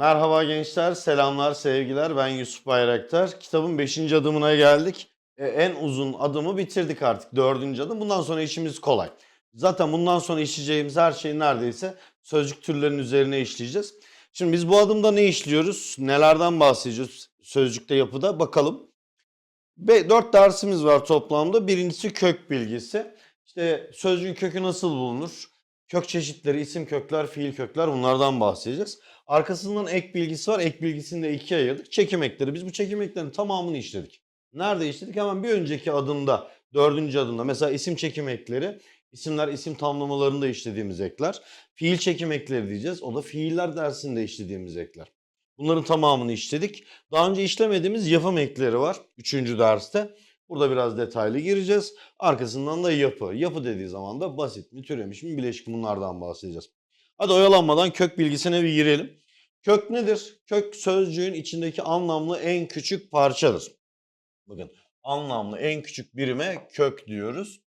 Merhaba gençler, selamlar, sevgiler. Ben Yusuf Bayraktar. Kitabın 5. adımına geldik. E, en uzun adımı bitirdik artık. 4. adım. Bundan sonra işimiz kolay. Zaten bundan sonra işleyeceğimiz her şey neredeyse sözcük türlerinin üzerine işleyeceğiz. Şimdi biz bu adımda ne işliyoruz? Nelerden bahsedeceğiz sözcükte yapıda? Bakalım. Ve 4 dersimiz var toplamda. Birincisi kök bilgisi. İşte sözcüğün kökü nasıl bulunur? Kök çeşitleri, isim kökler, fiil kökler bunlardan bahsedeceğiz. Arkasından ek bilgisi var. Ek bilgisini de ikiye ayırdık. Çekim ekleri. Biz bu çekim eklerinin tamamını işledik. Nerede işledik? Hemen bir önceki adımda, dördüncü adımda. Mesela isim çekim ekleri. isimler isim tamlamalarında işlediğimiz ekler. Fiil çekim ekleri diyeceğiz. O da fiiller dersinde işlediğimiz ekler. Bunların tamamını işledik. Daha önce işlemediğimiz yapım ekleri var. Üçüncü derste. Burada biraz detaylı gireceğiz. Arkasından da yapı. Yapı dediği zaman da basit mi, türemiş mi, bileşik bunlardan bahsedeceğiz. Hadi oyalanmadan kök bilgisine bir girelim. Kök nedir? Kök sözcüğün içindeki anlamlı en küçük parçadır. Bakın anlamlı en küçük birime kök diyoruz.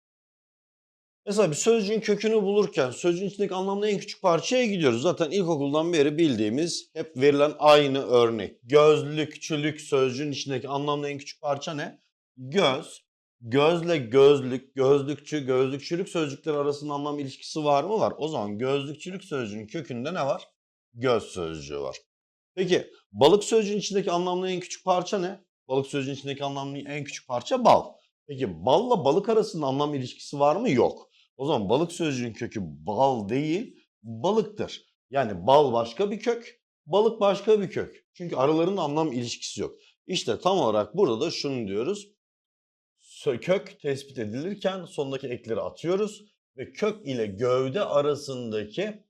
Mesela bir sözcüğün kökünü bulurken sözcüğün içindeki anlamlı en küçük parçaya gidiyoruz. Zaten ilkokuldan beri bildiğimiz hep verilen aynı örnek. Gözlükçülük sözcüğün içindeki anlamlı en küçük parça ne? Göz. Gözle gözlük, gözlükçü, gözlükçülük sözcükleri arasında anlam ilişkisi var mı? Var. O zaman gözlükçülük sözcüğünün kökünde ne var? Göz sözcüğü var. Peki balık sözcüğün içindeki anlamlı en küçük parça ne? Balık sözcüğün içindeki anlamlı en küçük parça bal. Peki balla balık arasında anlam ilişkisi var mı? Yok. O zaman balık sözcüğün kökü bal değil, balıktır. Yani bal başka bir kök, balık başka bir kök. Çünkü aralarında anlam ilişkisi yok. İşte tam olarak burada da şunu diyoruz. Kök tespit edilirken sondaki ekleri atıyoruz ve kök ile gövde arasındaki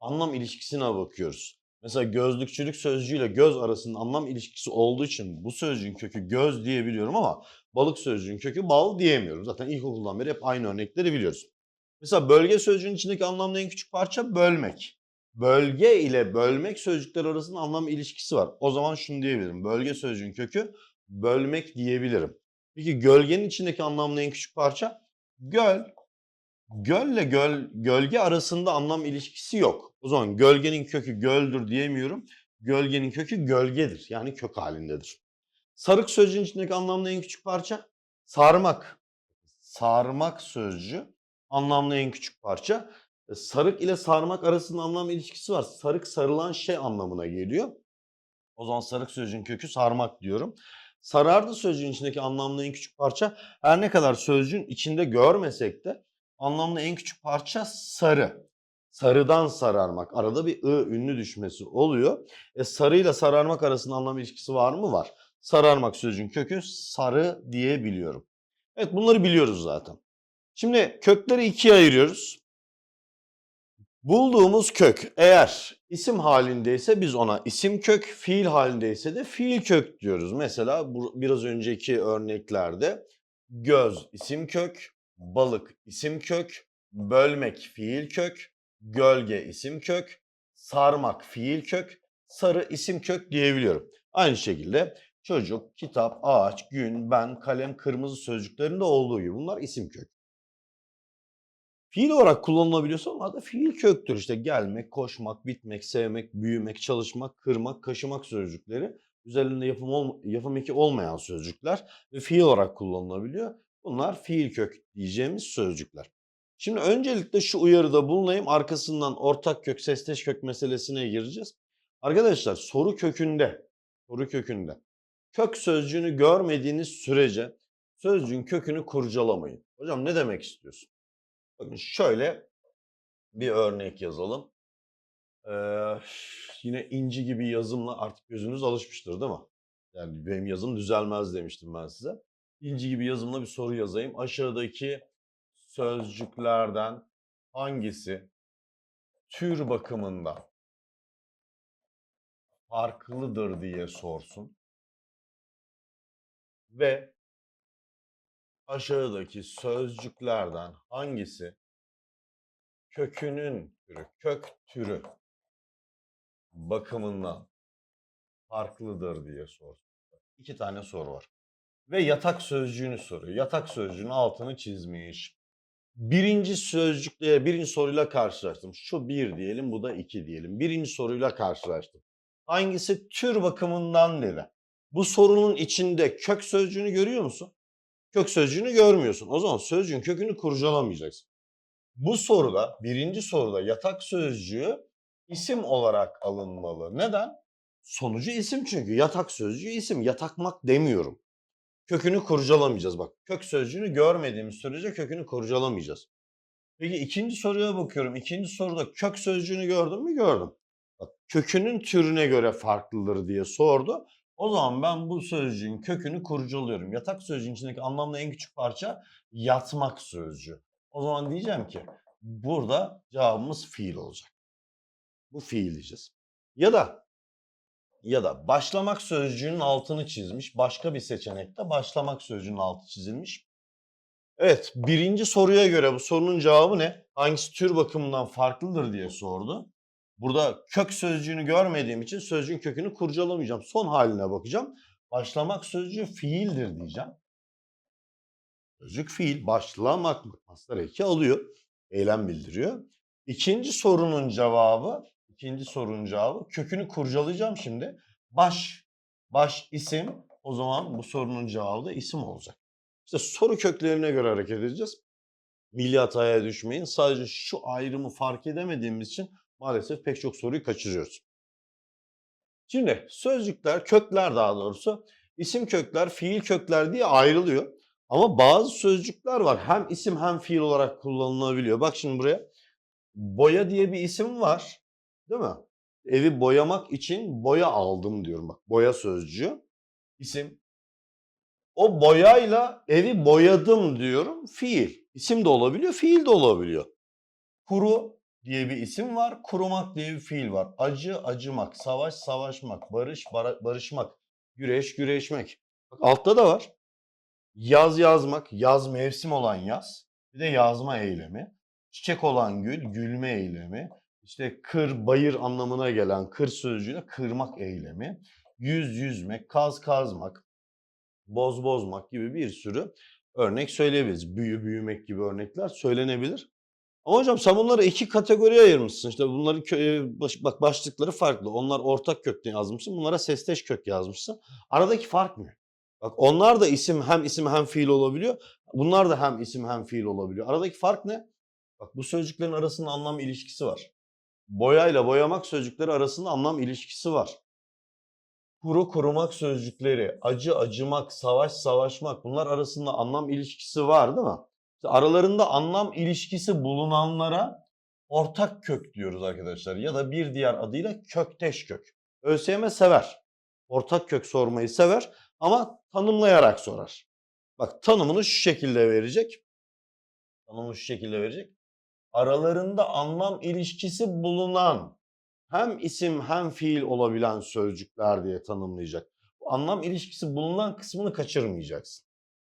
anlam ilişkisine bakıyoruz. Mesela gözlükçülük sözcüğüyle göz arasında anlam ilişkisi olduğu için bu sözcüğün kökü göz diyebiliyorum ama balık sözcüğün kökü bal diyemiyorum. Zaten ilkokuldan beri hep aynı örnekleri biliyoruz. Mesela bölge sözcüğün içindeki anlamlı en küçük parça bölmek. Bölge ile bölmek sözcükler arasında anlam ilişkisi var. O zaman şunu diyebilirim. Bölge sözcüğün kökü bölmek diyebilirim. Peki gölgenin içindeki anlamlı en küçük parça? Göl. Gölle göl, gölge arasında anlam ilişkisi yok. O zaman gölgenin kökü göldür diyemiyorum. Gölgenin kökü gölgedir. Yani kök halindedir. Sarık sözcüğün içindeki anlamlı en küçük parça? Sarmak. Sarmak sözcüğü anlamlı en küçük parça. E, Sarık ile sarmak arasında anlam ilişkisi var. Sarık sarılan şey anlamına geliyor. O zaman sarık sözcüğün kökü sarmak diyorum. Sarardı sözcüğün içindeki anlamlı en küçük parça her ne kadar sözcüğün içinde görmesek de anlamlı en küçük parça sarı. Sarıdan sararmak. Arada bir ı ünlü düşmesi oluyor. E sarıyla sararmak arasında anlam ilişkisi var mı? Var. Sararmak sözcüğün kökü sarı diyebiliyorum. Evet bunları biliyoruz zaten. Şimdi kökleri ikiye ayırıyoruz. Bulduğumuz kök eğer isim halindeyse biz ona isim kök, fiil halindeyse de fiil kök diyoruz. Mesela bu, biraz önceki örneklerde göz isim kök, balık isim kök, bölmek fiil kök, gölge isim kök, sarmak fiil kök, sarı isim kök diyebiliyorum. Aynı şekilde çocuk, kitap, ağaç, gün, ben, kalem, kırmızı sözcüklerinde olduğu gibi bunlar isim kök. Fiil olarak kullanılabiliyorsa onlar da fiil köktür. İşte gelmek, koşmak, bitmek, sevmek, büyümek, çalışmak, kırmak, kaşımak sözcükleri. Üzerinde yapım, ol, yapım eki olmayan sözcükler ve fiil olarak kullanılabiliyor. Bunlar fiil kök diyeceğimiz sözcükler. Şimdi öncelikle şu uyarıda bulunayım. Arkasından ortak kök, sesteş kök meselesine gireceğiz. Arkadaşlar soru kökünde, soru kökünde kök sözcüğünü görmediğiniz sürece sözcüğün kökünü kurcalamayın. Hocam ne demek istiyorsun? Bakın şöyle bir örnek yazalım. Ee, yine inci gibi yazımla artık gözünüz alışmıştır değil mi? Yani benim yazım düzelmez demiştim ben size. İnci gibi yazımla bir soru yazayım. Aşağıdaki sözcüklerden hangisi tür bakımından farklıdır diye sorsun. Ve aşağıdaki sözcüklerden hangisi kökünün türü, kök türü bakımından farklıdır diye sorsun. İki tane soru var. Ve yatak sözcüğünü soruyor. Yatak sözcüğünün altını çizmiş. Birinci sözcükle, birinci soruyla karşılaştım. Şu bir diyelim, bu da iki diyelim. Birinci soruyla karşılaştım. Hangisi tür bakımından dedi. Bu sorunun içinde kök sözcüğünü görüyor musun? Kök sözcüğünü görmüyorsun. O zaman sözcüğün kökünü kurcalamayacaksın. Bu soruda, birinci soruda yatak sözcüğü isim olarak alınmalı. Neden? Sonucu isim çünkü. Yatak sözcüğü isim. Yatakmak demiyorum. Kökünü kurcalamayacağız bak. Kök sözcüğünü görmediğimiz sürece kökünü kurcalamayacağız. Peki ikinci soruya bakıyorum. İkinci soruda kök sözcüğünü gördün mü? Gördüm. Bak kökünün türüne göre farklıdır diye sordu. O zaman ben bu sözcüğün kökünü kurcalıyorum. Yatak sözcüğün içindeki anlamlı en küçük parça yatmak sözcüğü. O zaman diyeceğim ki burada cevabımız fiil olacak. Bu fiil diyeceğiz. Ya da ya da başlamak sözcüğünün altını çizmiş. Başka bir seçenekte başlamak sözcüğünün altı çizilmiş. Evet, birinci soruya göre bu sorunun cevabı ne? Hangisi tür bakımından farklıdır diye sordu. Burada kök sözcüğünü görmediğim için sözcüğün kökünü kurcalamayacağım. Son haline bakacağım. Başlamak sözcüğü fiildir diyeceğim. Sözcük fiil, başlamak? Mastar eki alıyor. Eylem bildiriyor. İkinci sorunun cevabı, ikinci sorunun cevabı kökünü kurcalayacağım şimdi. Baş, baş isim. O zaman bu sorunun cevabı da isim olacak. İşte soru köklerine göre hareket edeceğiz. Milli hataya düşmeyin. Sadece şu ayrımı fark edemediğimiz için maalesef pek çok soruyu kaçırıyoruz. Şimdi sözcükler, kökler daha doğrusu isim kökler, fiil kökler diye ayrılıyor. Ama bazı sözcükler var. Hem isim hem fiil olarak kullanılabiliyor. Bak şimdi buraya. Boya diye bir isim var. Değil mi? Evi boyamak için boya aldım diyorum bak. Boya sözcüğü. İsim. O boyayla evi boyadım diyorum. Fiil. İsim de olabiliyor, fiil de olabiliyor. Kuru diye bir isim var. Kurumak diye bir fiil var. Acı, acımak. Savaş, savaşmak. Barış, barışmak. Güreş, güreşmek. Bak altta da var. Yaz yazmak, yaz mevsim olan yaz. Bir de yazma eylemi. Çiçek olan gül, gülme eylemi. İşte kır, bayır anlamına gelen kır sözcüğüne kırmak eylemi. Yüz yüzmek, kaz kazmak, boz bozmak gibi bir sürü örnek söyleyebiliriz. Büyü büyümek gibi örnekler söylenebilir. Ama hocam sen bunları iki kategoriye ayırmışsın. İşte bunların kö- baş- bak başlıkları farklı. Onlar ortak kökten yazmışsın. Bunlara sesteş kök yazmışsın. Aradaki fark ne? Bak onlar da isim hem isim hem fiil olabiliyor. Bunlar da hem isim hem fiil olabiliyor. Aradaki fark ne? Bak bu sözcüklerin arasında anlam ilişkisi var. Boyayla boyamak sözcükleri arasında anlam ilişkisi var. Kuru kurumak sözcükleri, acı acımak, savaş savaşmak bunlar arasında anlam ilişkisi var değil mi? Aralarında anlam ilişkisi bulunanlara ortak kök diyoruz arkadaşlar. Ya da bir diğer adıyla kökteş kök. ÖSYM sever. Ortak kök sormayı sever ama tanımlayarak sorar. Bak tanımını şu şekilde verecek. Tanımını şu şekilde verecek. Aralarında anlam ilişkisi bulunan hem isim hem fiil olabilen sözcükler diye tanımlayacak. Bu anlam ilişkisi bulunan kısmını kaçırmayacaksın.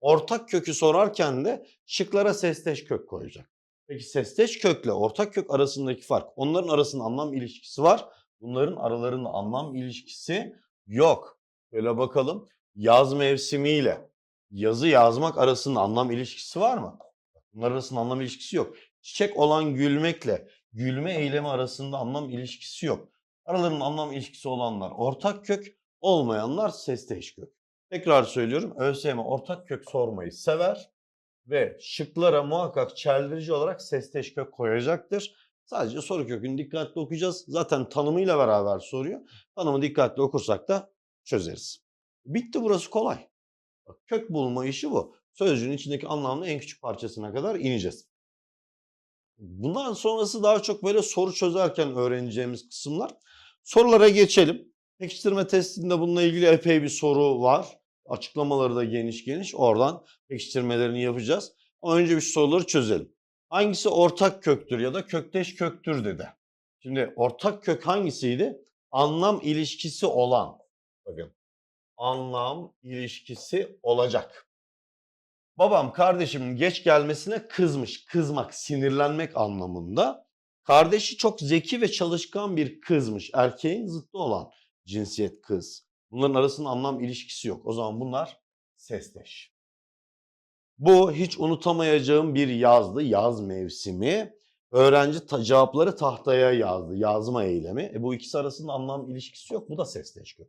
Ortak kökü sorarken de şıklara sesteş kök koyacak. Peki sesteş kökle ortak kök arasındaki fark. Onların arasında anlam ilişkisi var. Bunların aralarında anlam ilişkisi yok. Böyle bakalım. Yaz mevsimiyle yazı yazmak arasında anlam ilişkisi var mı? Bunlar arasında anlam ilişkisi yok. Çiçek olan gülmekle gülme eylemi arasında anlam ilişkisi yok. Aralarında anlam ilişkisi olanlar ortak kök, olmayanlar sesteş kök. Tekrar söylüyorum ÖSYM ortak kök sormayı sever ve şıklara muhakkak çeldirici olarak sesteş kök koyacaktır. Sadece soru kökünü dikkatli okuyacağız. Zaten tanımıyla beraber soruyor. Tanımı dikkatli okursak da çözeriz. Bitti burası kolay. Bak, kök bulma işi bu. Sözcüğün içindeki anlamlı en küçük parçasına kadar ineceğiz. Bundan sonrası daha çok böyle soru çözerken öğreneceğimiz kısımlar. Sorulara geçelim. Pekiştirme testinde bununla ilgili epey bir soru var. Açıklamaları da geniş geniş. Oradan pekiştirmelerini yapacağız. Önce bir soruları çözelim. Hangisi ortak köktür ya da kökteş köktür dedi. Şimdi ortak kök hangisiydi? Anlam ilişkisi olan. Bakın. Anlam ilişkisi olacak. Babam kardeşimin geç gelmesine kızmış. Kızmak, sinirlenmek anlamında. Kardeşi çok zeki ve çalışkan bir kızmış. Erkeğin zıttı olan cinsiyet kız. Bunların arasında anlam ilişkisi yok. O zaman bunlar sesteş. Bu hiç unutamayacağım bir yazdı. Yaz mevsimi. Öğrenci ta- cevapları tahtaya yazdı. Yazma eylemi. E bu ikisi arasında anlam ilişkisi yok. Bu da sesleş kök.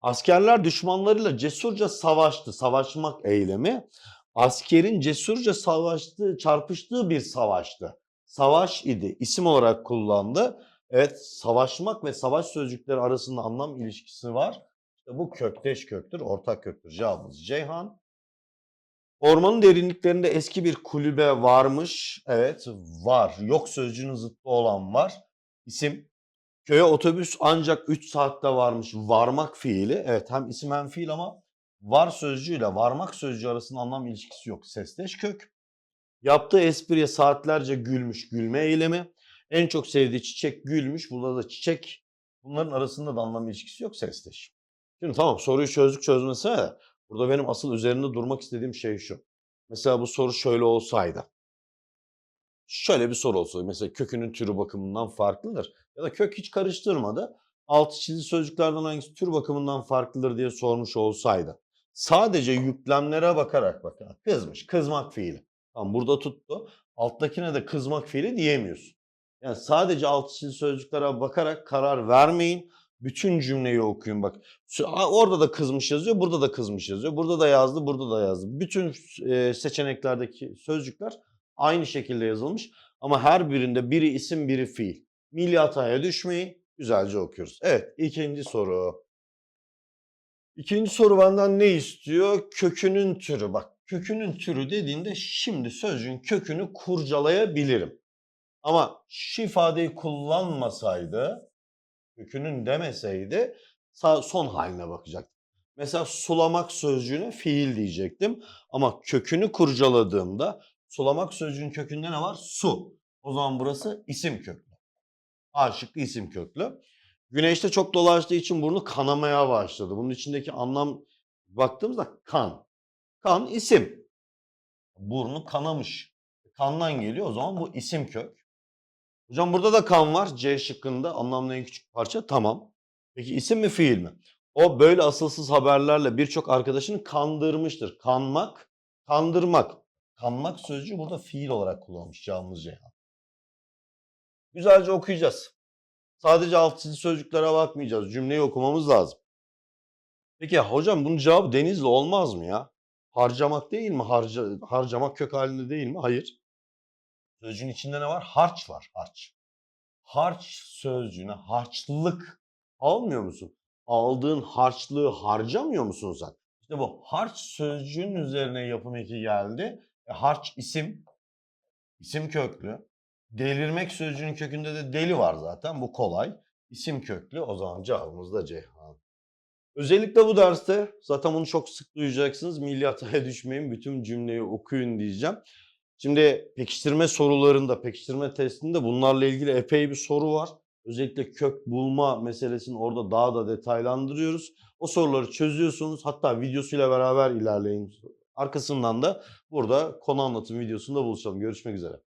Askerler düşmanlarıyla cesurca savaştı. Savaşmak eylemi. Askerin cesurca savaştığı, çarpıştığı bir savaştı. Savaş idi. İsim olarak kullandı. Evet, savaşmak ve savaş sözcükleri arasında anlam ilişkisi var. İşte bu kökteş köktür, ortak köktür. Cevabımız Ceyhan. Ormanın derinliklerinde eski bir kulübe varmış. Evet, var. Yok sözcüğünün zıttı olan var. İsim. Köye otobüs ancak 3 saatte varmış. Varmak fiili. Evet, hem isim hem fiil ama var sözcüğüyle varmak sözcüğü arasında anlam ilişkisi yok. Sesleş kök. Yaptığı espriye saatlerce gülmüş. Gülme eylemi. En çok sevdiği çiçek gülmüş. Burada da çiçek. Bunların arasında da anlam ilişkisi yok. Sesleş. Şimdi tamam soruyu çözdük çözmesine de burada benim asıl üzerinde durmak istediğim şey şu. Mesela bu soru şöyle olsaydı. Şöyle bir soru olsaydı. Mesela kökünün türü bakımından farklıdır. Ya da kök hiç karıştırmadı. Altı çizili sözcüklerden hangisi tür bakımından farklıdır diye sormuş olsaydı. Sadece yüklemlere bakarak bak. Kızmış. Kızmak fiili. Tamam burada tuttu. Alttakine de kızmak fiili diyemiyorsun. Yani sadece altı çizili sözcüklere bakarak karar vermeyin. Bütün cümleyi okuyun bak. Orada da kızmış yazıyor, burada da kızmış yazıyor. Burada da yazdı, burada da yazdı. Bütün e, seçeneklerdeki sözcükler aynı şekilde yazılmış. Ama her birinde biri isim, biri fiil. Milli hataya düşmeyin, güzelce okuyoruz. Evet, ikinci soru. İkinci soru benden ne istiyor? Kökünün türü. Bak kökünün türü dediğinde şimdi sözcüğün kökünü kurcalayabilirim. Ama şu ifadeyi kullanmasaydı, kökünün demeseydi son haline bakacaktım. Mesela sulamak sözcüğüne fiil diyecektim. Ama kökünü kurcaladığımda sulamak sözcüğün kökünde ne var? Su. O zaman burası isim köklü. A isim köklü. Güneşte çok dolaştığı için burnu kanamaya başladı. Bunun içindeki anlam baktığımızda kan. Kan isim. Burnu kanamış. Kandan geliyor o zaman bu isim kök. Hocam burada da kan var C şıkkında anlamlı en küçük parça tamam. Peki isim mi fiil mi? O böyle asılsız haberlerle birçok arkadaşını kandırmıştır. Kanmak, kandırmak. Kanmak sözcüğü burada fiil olarak kullanılmış Cevabımız Ceyhan. Güzelce okuyacağız. Sadece alt çizili sözcüklere bakmayacağız. Cümleyi okumamız lazım. Peki hocam bunun cevabı denizli olmaz mı ya? Harcamak değil mi? Harca, harcamak kök halinde değil mi? Hayır. Sözcüğün içinde ne var? Harç var. Harç. Harç sözcüğüne harçlık almıyor musun? Aldığın harçlığı harcamıyor musun sen? İşte bu harç sözcüğün üzerine yapım eki geldi. E, harç isim. isim köklü. Delirmek sözcüğünün kökünde de deli var zaten. Bu kolay. İsim köklü. O zaman cevabımız da Ceyhan. Özellikle bu derste zaten bunu çok sık duyacaksınız. Milli hataya düşmeyin. Bütün cümleyi okuyun diyeceğim. Şimdi pekiştirme sorularında, pekiştirme testinde bunlarla ilgili epey bir soru var. Özellikle kök bulma meselesini orada daha da detaylandırıyoruz. O soruları çözüyorsunuz. Hatta videosuyla beraber ilerleyin. Arkasından da burada konu anlatım videosunda buluşalım. Görüşmek üzere.